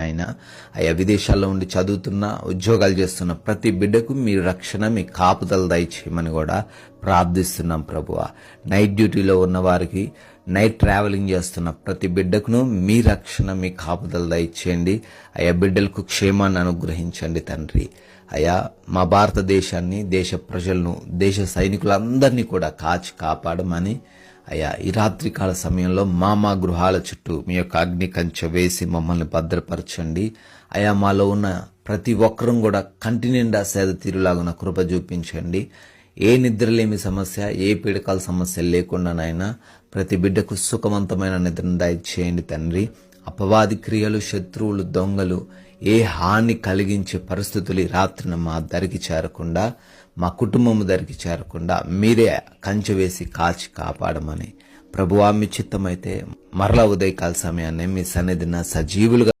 ఆయన అయా విదేశాల్లో ఉండి చదువుతున్న ఉద్యోగాలు చేస్తున్న ప్రతి బిడ్డకు మీ రక్షణ మీ కాపుదలు దయచేయమని కూడా ప్రార్థిస్తున్నాం ప్రభువ. నైట్ డ్యూటీలో ఉన్న వారికి నైట్ ట్రావెలింగ్ చేస్తున్న ప్రతి బిడ్డకును మీ రక్షణ మీ కాపుదలు దయచేయండి. అయా బిడ్డలకు క్షేమాన్ని అనుగ్రహించండి తండ్రి. అయా మా భారతదేశాన్ని దేశ ప్రజలను దేశ సైనికులందరినీ కూడా కాచి కాపాడమని అయ్యా ఈ రాత్రికాల సమయంలో మా మా గృహాల చుట్టూ మీ యొక్క అగ్ని కంచె వేసి మమ్మల్ని భద్రపరచండి. అయా మాలో ఉన్న ప్రతి ఒక్కరం కూడా కంటి నిండా సేద తీరులాగున కృప చూపించండి. ఏ నిద్రలేమి సమస్య ఏ పీడకాల సమస్య లేకుండానైనా ప్రతి బిడ్డకు సుఖవంతమైన నిద్రను దయచేయండి తండ్రి. అపవాది క్రియలు శత్రువులు దొంగలు ఏ హాని కలిగించే పరిస్థితులు ఈ రాత్రిన మా దరికి చేరకుండా మా కుటుంబము దరికి చేరకుండా మీరే కంచె వేసి కాచి కాపాడమని ప్రభువా మీ చిత్తమైతే మరలా ఉదయకాల సమయాన్ని మీ సన్నిధిన సజీవులుగా